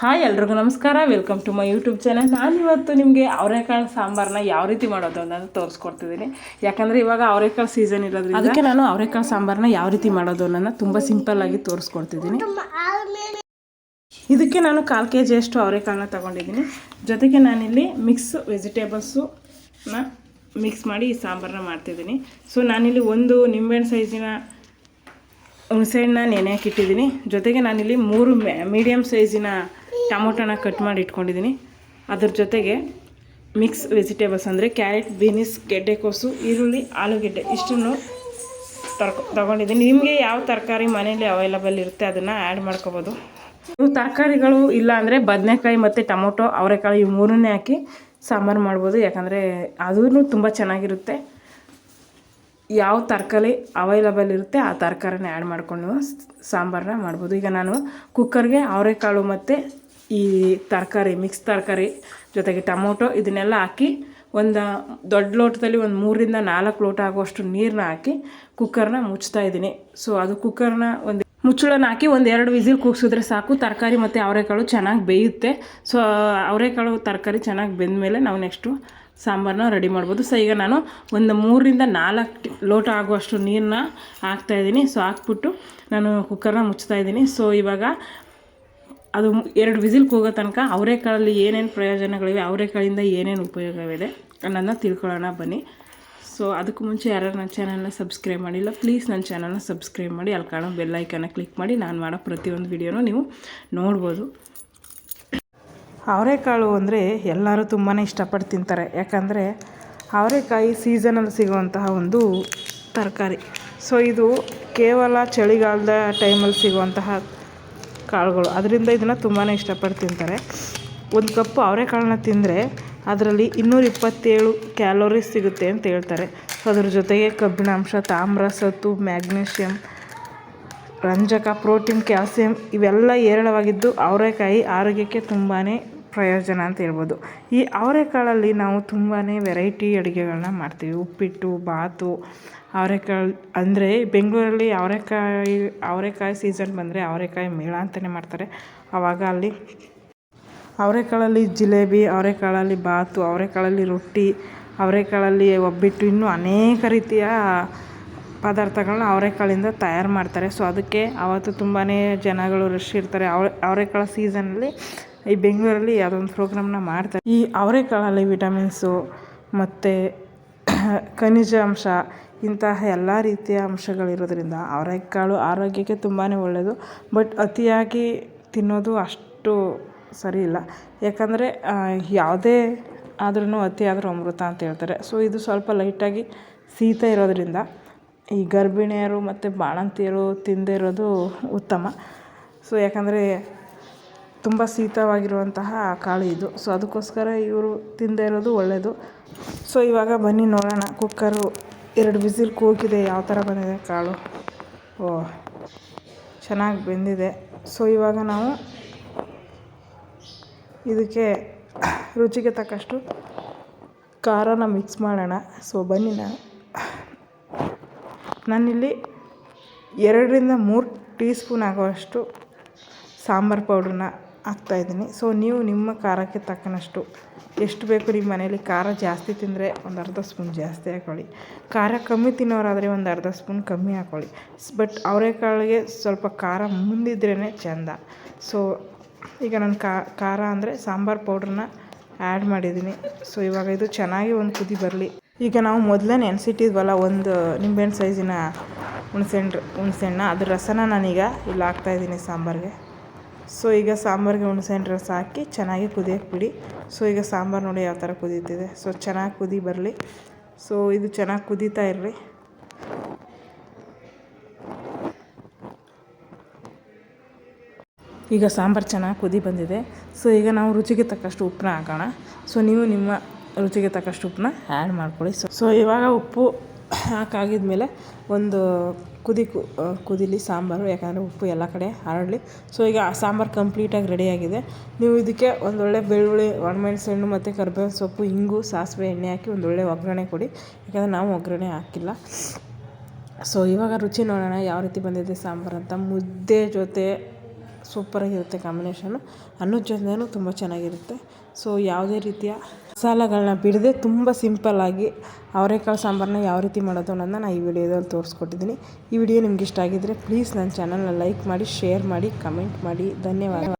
Hi ಎಲ್ರಿಗೂ ನಮಸ್ಕಾರ. Welcome to my YouTube channel ನಾನು ಇವತ್ತು ನಿಮಗೆ ಅವರೆಕಾಳು ಸಾಂಬಾರನ್ನ ಯಾವ ರೀತಿ ಮಾಡೋದು ಅನ್ನೋದು ತೋರಿಸ್ಕೊಡ್ತಿದ್ದೀನಿ. ಯಾಕಂದರೆ ಇವಾಗ ಅವರೆಕಾಳು ಸೀಸನ್ ಇರೋದ್ರಿಂದ ಅದಕ್ಕೆ ನಾನು ಅವರೆಕಾಳು ಸಾಂಬಾರನ್ನ ಯಾವ ರೀತಿ ಮಾಡೋದು ಅನ್ನೋದನ್ನ ತುಂಬ ಸಿಂಪಲ್ ಆಗಿ ತೋರಿಸ್ಕೊಡ್ತಿದ್ದೀನಿ. ಇದಕ್ಕೆ ನಾನು ಕಾಲು ಕೆ ಜಿಯಷ್ಟು ಅವರೆಕಾಳನ್ನ ತೊಗೊಂಡಿದ್ದೀನಿ. ಜೊತೆಗೆ ನಾನಿಲ್ಲಿ ಮಿಕ್ಸ್ ವೆಜಿಟೇಬಲ್ಸನ್ನ ಮಿಕ್ಸ್ ಮಾಡಿ ಈ ಸಾಂಬಾರನ್ನ ಮಾಡ್ತಿದ್ದೀನಿ. ಸೊ ನಾನಿಲ್ಲಿ ಒಂದು ನಿಂಬೆಹಣ್ಣು ಸೈಜಿನ ಹುಣಸೆಹಣ್ಣ ನೆನೆ ಹಾಕಿಟ್ಟಿದ್ದೀನಿ ಜೊತೆಗೆ ನಾನಿಲ್ಲಿ ಮೂರು ಮೀಡಿಯಮ್ ಸೈಜಿನ ಟೊಮೊಟೊನ ಕಟ್ ಮಾಡಿ ಇಟ್ಕೊಂಡಿದ್ದೀನಿ. ಅದ್ರ ಜೊತೆಗೆ ಮಿಕ್ಸ್ ವೆಜಿಟೇಬಲ್ಸ್ ಅಂದರೆ ಕ್ಯಾರೆಟ್, ಬೀನಿಸ್ ಗೆಡ್ಡೆಕೋಸು ಈರುಳ್ಳಿ, ಆಲೂಗೆಡ್ಡೆ ಇಷ್ಟನ್ನು ತರ್ಕೊ ತಗೊಂಡಿದ್ದೀನಿ. ನಿಮಗೆ ಯಾವ ತರಕಾರಿ ಮನೇಲಿ ಅವೈಲಬಲ್ ಇರುತ್ತೆ ಅದನ್ನು ಆ್ಯಡ್ ಮಾಡ್ಕೋಬೋದು. ಇವು ತರಕಾರಿಗಳು ಇಲ್ಲ ಅಂದರೆ ಬದನೆಕಾಯಿ ಮತ್ತು ಟೊಮೊಟೊ, ಅವರೆಕಾಳು ಇವು ಮೂರನ್ನೇ ಹಾಕಿ ಸಾಂಬಾರು ಮಾಡ್ಬೋದು. ಯಾಕಂದರೆ ಅದೂ ತುಂಬ ಚೆನ್ನಾಗಿರುತ್ತೆ. ಯಾವ ತರಕಾರಿ ಅವೈಲಬಲ್ ಇರುತ್ತೆ ಆ ತರಕಾರಿನ ಆ್ಯಡ್ ಮಾಡಿಕೊಂಡು ಸಾಂಬಾರನ್ನ ಮಾಡ್ಬೋದು. ಈಗ ನಾನು ಕುಕ್ಕರ್ಗೆ ಅವರೆಕಾಳು ಮತ್ತು ಈ ತರಕಾರಿ ಮಿಕ್ಸ್ ತರಕಾರಿ ಜೊತೆಗೆ ಟೊಮೊಟೊ ಇದನ್ನೆಲ್ಲ ಹಾಕಿ ಒಂದು ದೊಡ್ಡ ಲೋಟದಲ್ಲಿ ಒಂದು ಮೂರಿಂದ ನಾಲ್ಕು ಲೋಟ ಆಗುವಷ್ಟು ನೀರನ್ನ ಹಾಕಿ ಕುಕ್ಕರ್ನ ಮುಚ್ತಾ ಇದ್ದೀನಿ. ಸೊ ಅದು ಕುಕ್ಕರ್ನ ಒಂದು ಮುಚ್ಚಳನ ಹಾಕಿ ಒಂದು ಎರಡು ವಿಸಿಲ್ ಕೂಗಿಸಿದ್ರೆ ಸಾಕು. ತರಕಾರಿ ಮತ್ತು ಅವರೆಕಾಳು ಚೆನ್ನಾಗಿ ಬೇಯುತ್ತೆ. ಸೊ ಅವರೆಕಾಳು, ತರಕಾರಿ ಚೆನ್ನಾಗಿ ಬೆಂದ ಮೇಲೆ ನಾವು ನೆಕ್ಸ್ಟು ಸಾಂಬಾರನ್ನ ರೆಡಿ ಮಾಡ್ಬೋದು. ಸೊ ಈಗ ನಾನು ಒಂದು ಮೂರರಿಂದ ನಾಲ್ಕು ಲೋಟ ಆಗುವಷ್ಟು ನೀರನ್ನ ಹಾಕ್ತಾಯಿದ್ದೀನಿ ಸೊ ಹಾಕ್ಬಿಟ್ಟು ನಾನು ಕುಕ್ಕರ್ನ ಮುಚ್ತಾ ಇದ್ದೀನಿ. ಸೊ ಇವಾಗ ಅದು ಎರಡು ವಿಸಿಲ್ಗೆ ಹೋಗೋ ತನಕ ಅವರೆಕಾಳಲ್ಲಿ ಏನೇನು ಪ್ರಯೋಜನಗಳಿವೆ ಅವರೆಕಾಳಿಂದ ಏನೇನು ಉಪಯೋಗವಿದೆ ಅನ್ನೋದನ್ನ ತಿಳ್ಕೊಳ್ಳೋಣ ಬನ್ನಿ. ಸೊ ಅದಕ್ಕೂ ಮುಂಚೆ ಯಾರು ನನ್ನ ಚಾನಲ್ನ ಸಬ್ಸ್ಕ್ರೈಬ್ ಮಾಡಿಲ್ಲ ಪ್ಲೀಸ್ ನನ್ನ ಚಾನಲ್ನ ಸಬ್ಸ್ಕ್ರೈಬ್ ಮಾಡಿ, ಅಲ್ಲಿ ಕಾಣೋ ಬೆಲ್ಲೈಕನ್ನ ಕ್ಲಿಕ್ ಮಾಡಿ, ನಾನು ಮಾಡೋ ಪ್ರತಿಯೊಂದು ವಿಡಿಯೋನೂ ನೀವು ನೋಡ್ಬೋದು. ಅವರೆಕಾಳು ಅಂದರೆ ಎಲ್ಲರೂ ತುಂಬಾ ಇಷ್ಟಪಟ್ಟು ತಿಂತಾರೆ. ಯಾಕಂದರೆ ಅವರೆಕಾಯಿ ಸೀಸನಲ್ಲಿ ಸಿಗುವಂತಹ ಒಂದು ತರಕಾರಿ. ಸೊ ಇದು ಕೇವಲ ಚಳಿಗಾಲದ ಟೈಮಲ್ಲಿ ಸಿಗುವಂತಹ ಕಾಳುಗಳು. ಅದರಿಂದ ಇದನ್ನು ತುಂಬಾ ಇಷ್ಟಪಟ್ಟು ತಿಂತಾರೆ. ಒಂದು ಕಪ್ಪು ಅವರೆಕಾಳನ್ನ ತಿಂದರೆ ಅದರಲ್ಲಿ ಇನ್ನೂರ ಇಪ್ಪತ್ತೇಳು ಕ್ಯಾಲೋರೀಸ್ ಸಿಗುತ್ತೆ ಅಂತ ಹೇಳ್ತಾರೆ. ಅದರ ಅದ್ರ ಜೊತೆಗೆ ಕಬ್ಬಿಣಾಂಶ ತಾಮ್ರ, ಸತ್ತು, ಮ್ಯಾಗ್ನೀಷಿಯಂ, ರಂಜಕ, ಪ್ರೋಟೀನ್, ಕ್ಯಾಲ್ಸಿಯಂ ಇವೆಲ್ಲ ಹೇರಳವಾಗಿದ್ದು ಅವರೆಕಾಯಿ ಆರೋಗ್ಯಕ್ಕೆ ತುಂಬಾ ಪ್ರಯೋಜನ ಅಂತ ಹೇಳ್ಬೋದು. ಈ ಅವರೆಕಾಳಲ್ಲಿ ನಾವು ತುಂಬಾ ವೆರೈಟಿ ಅಡುಗೆಗಳನ್ನ ಮಾಡ್ತೀವಿ. ಉಪ್ಪಿಟ್ಟು, ಬಾತು, ಅವರೆಕಾಳು ಅಂದರೆ ಬೆಂಗಳೂರಲ್ಲಿ ಅವರೆಕಾಯಿ ಅವರೆಕಾಯಿ ಸೀಸನ್ ಬಂದರೆ ಅವರೆಕಾಯಿ ಮೇಳ ಅಂತಲೇ ಮಾಡ್ತಾರೆ. ಆವಾಗ ಅಲ್ಲಿ ಅವರೆಕಾಳಲ್ಲಿ ಜಿಲೇಬಿ, ಅವರೆಕಾಳಲ್ಲಿ ಬಾತು, ಅವರೆಕಾಳಲ್ಲಿ ರೊಟ್ಟಿ, ಅವರೆಕಾಳಲ್ಲಿ ಒಬ್ಬಿಟ್ಟು ಇನ್ನೂ ಅನೇಕ ರೀತಿಯ ಪದಾರ್ಥಗಳನ್ನ ಅವರೆಕಾಳಿಂದ ತಯಾರು ಮಾಡ್ತಾರೆ. ಸೊ ಅದಕ್ಕೆ ಆವತ್ತು ತುಂಬಾ ಜನಗಳು ರಶ್ ಇರ್ತಾರೆ. ಅವರೆ, ಅವರೆಕಾಳು ಸೀಸನಲ್ಲಿ ಈ ಬೆಂಗಳೂರಲ್ಲಿ ಯಾವುದೊಂದು ಪ್ರೋಗ್ರಾಮ್ನ ಮಾಡ್ತಾರೆ. ಈ ಅವರೆಕಾಳಲ್ಲಿ ವಿಟಮಿನ್ಸು ಮತ್ತು ಖನಿಜ ಅಂಶ, ಇಂತಹ ಎಲ್ಲ ರೀತಿಯ ಅಂಶಗಳಿರೋದ್ರಿಂದ ಅವರೆಕಾಳು ಆರೋಗ್ಯಕ್ಕೆ ತುಂಬಾ ಒಳ್ಳೆಯದು ಬಟ್ ಅತಿಯಾಗಿ ತಿನ್ನೋದು ಅಷ್ಟು ಸರಿ ಇಲ್ಲ. ಯಾಕಂದರೆ ಯಾವುದೇ ಆದ್ರೂ ಅತಿ ಅಮೃತ ಅಂತ ಹೇಳ್ತಾರೆ. ಸೊ, ಇದು ಸ್ವಲ್ಪ ಲೈಟಾಗಿ ಸೀತ ಇರೋದರಿಂದ ಈ ಗರ್ಭಿಣಿಯರು ಮತ್ತು ಬಾಣಂತಿಯರು ತಿಂದೇ ಇರೋದು ಉತ್ತಮ. ಸೊ, ಯಾಕಂದರೆ ತುಂಬ ಶೀತವಾಗಿರುವಂತಹ ಕಾಳು ಇದು. ಸೊ ಅದಕ್ಕೋಸ್ಕರ ಇವರು ತಿಂದೇ ಇರೋದು ಒಳ್ಳೆಯದು ಸೊ ಇವಾಗ ಬನ್ನಿ ನೋಡೋಣ. ಕುಕ್ಕರು ಎರಡು ವಿಸಿಲ್ ಕೂಗಿದೆ. ಯಾವ ಥರ ಬಂದಿದೆ ಕಾಳು? ಓ, ಚೆನ್ನಾಗಿ ಬೆಂದಿದೆ. ಸೊ ಇವಾಗ ನಾವು ಇದಕ್ಕೆ ರುಚಿಗೆ ತಕ್ಕಷ್ಟು ಖಾರನ ಮಿಕ್ಸ್ ಮಾಡೋಣ. ಸೊ ಬನ್ನಿ ನಾನು. ನಾನಿಲ್ಲಿ ಎರಡರಿಂದ ಮೂರು ಟೀ ಸ್ಪೂನ್ ಆಗುವಷ್ಟು ಸಾಂಬಾರು ಪೌಡ್ರನ್ನ ಹಾಕ್ತಾಯಿದ್ದೀನಿ ಸೊ ನೀವು ನಿಮ್ಮ ಖಾರಕ್ಕೆ ತಕ್ಕನಷ್ಟು ಎಷ್ಟು ಬೇಕು ನಿಮ್ಮ ಮನೇಲಿ ಖಾರ ಜಾಸ್ತಿ ತಿಂದರೆ ಒಂದು ಅರ್ಧ ಸ್ಪೂನ್ ಜಾಸ್ತಿ ಹಾಕ್ಕೊಳ್ಳಿ ಖಾರ ಕಮ್ಮಿ ತಿನ್ನೋರಾದರೆ ಒಂದು ಅರ್ಧ ಸ್ಪೂನ್ ಕಮ್ಮಿ ಹಾಕ್ಕೊಳ್ಳಿ ಬಟ್ ಅವರೆಕಾಳಿಗೆ ಸ್ವಲ್ಪ ಖಾರ ಮುಂದಿದ್ರೇ ಚೆಂದ. ಸೊ ಈಗ ನಾನು ಖಾರ ಅಂದರೆ ಸಾಂಬಾರು ಪೌಡ್ರನ್ನ ಆ್ಯಡ್ ಮಾಡಿದ್ದೀನಿ. ಸೊ ಇವಾಗ ಇದು ಚೆನ್ನಾಗಿ ಒಂದು ಕುದಿ ಬರಲಿ. ಈಗ ನಾವು ಮೊದಲೇ ನೆನೆಸಿಟ್ಟಿದ್ವಲ್ಲ ಒಂದು ನಿಂಬೆಹಣ್ಣು ಸೈಜಿನ ಹುಣಸೆಹಣ್ಣು ಹುಣಸೆಹಣ್ಣ ಅದ್ರ ರಸನ ನಾನೀಗ ಇಲ್ಲಿ ಹಾಕ್ತಾಯಿದ್ದೀನಿ ಸಾಂಬಾರಿಗೆ. ಸೊ ಈಗ ಸಾಂಬಾರಿಗೆ ಹುಣಸೆಹಣ್ಣು ರಸ ಹಾಕಿ ಚೆನ್ನಾಗಿ ಕುದಿಯೋಕೆ ಬಿಡಿ. ಸೊ ಈಗ ಸಾಂಬಾರು ನೋಡಿ ಯಾವ ಥರ ಕುದೀತಿದೆ. ಸೊ ಚೆನ್ನಾಗಿ ಕುದಿ ಬರಲಿ. ಸೊ ಇದು ಚೆನ್ನಾಗಿ ಕುದೀತಾ ಇರಲಿ ಈಗ ಸಾಂಬಾರು ಚೆನ್ನಾಗಿ ಕುದಿ ಬಂದಿದೆ. ಸೊ ಈಗ ನಾವು ರುಚಿಗೆ ತಕ್ಕಷ್ಟು ಉಪ್ಪನ್ನ ಹಾಕೋಣ. ಸೊ ನೀವು ನಿಮ್ಮ ರುಚಿಗೆ ತಕ್ಕಷ್ಟು ಉಪ್ಪನ್ನ ಆ್ಯಡ್ ಮಾಡ್ಕೊಳ್ಳಿ. ಸೊ ಸೊ ಇವಾಗ ಉಪ್ಪು ಹಾಕಾಗಿದ್ಮೇಲೆ ಒಂದು ಕುದಿ ಕುದಿಲಿ, ಸಾಂಬಾರು, ಯಾಕಂದರೆ ಉಪ್ಪು ಎಲ್ಲ ಕಡೆ ಹರಡಲಿ. ಸೊ ಈಗ ಆ ಸಾಂಬಾರು ಕಂಪ್ಲೀಟಾಗಿ ರೆಡಿಯಾಗಿದೆ ನೀವು ಇದಕ್ಕೆ ಒಂದೊಳ್ಳೆ ಬೆಳ್ಳುಳ್ಳಿ ಒಣಮೆಣಸಣ್ಣು ಮತ್ತು ಕರ್ಬೇವಿನ ಸೊಪ್ಪು, ಇಂಗು, ಸಾಸಿವೆ ಎಣ್ಣೆ ಹಾಕಿ ಒಂದೊಳ್ಳೆ ಒಗ್ಗರಣೆ ಕೊಡಿ. ಯಾಕಂದರೆ ನಾವು ಒಗ್ಗರಣೆ ಹಾಕಿಲ್ಲ. ಸೊ ಇವಾಗ ರುಚಿ ನೋಡೋಣ ಯಾವ ರೀತಿ ಬಂದಿದೆ ಸಾಂಬಾರು ಅಂತ. ಮುದ್ದೆ ಜೊತೆ ಸೂಪರಾಗಿರುತ್ತೆ ಕಾಂಬಿನೇಷನು. ಅನ್ನದ ತುಂಬ ಚೆನ್ನಾಗಿರುತ್ತೆ. ಸೊ, ಯಾವುದೇ ರೀತಿಯ ಮಸಾಲೆಗಳನ್ನ ಬಿಡದೆ ತುಂಬ ಸಿಂಪಲ್ಲಾಗಿ ಅವರೆಕಾಳು ಸಾಂಬಾರನ್ನ ಯಾವ ರೀತಿ ಮಾಡೋದು ಅನ್ನೋದನ್ನ ನಾನು ಈ ವಿಡಿಯೋದಲ್ಲಿ ತೋರಿಸ್ಕೊಟ್ಟಿದ್ದೀನಿ. ಈ ವಿಡಿಯೋ ನಿಮ್ಗೆ ಇಷ್ಟ ಆಗಿದ್ದರೆ ಪ್ಲೀಸ್ ನನ್ನ ಚಾನಲ್ನ ಲೈಕ್ ಮಾಡಿ, ಶೇರ್ ಮಾಡಿ, ಕಮೆಂಟ್ ಮಾಡಿ. ಧನ್ಯವಾದ.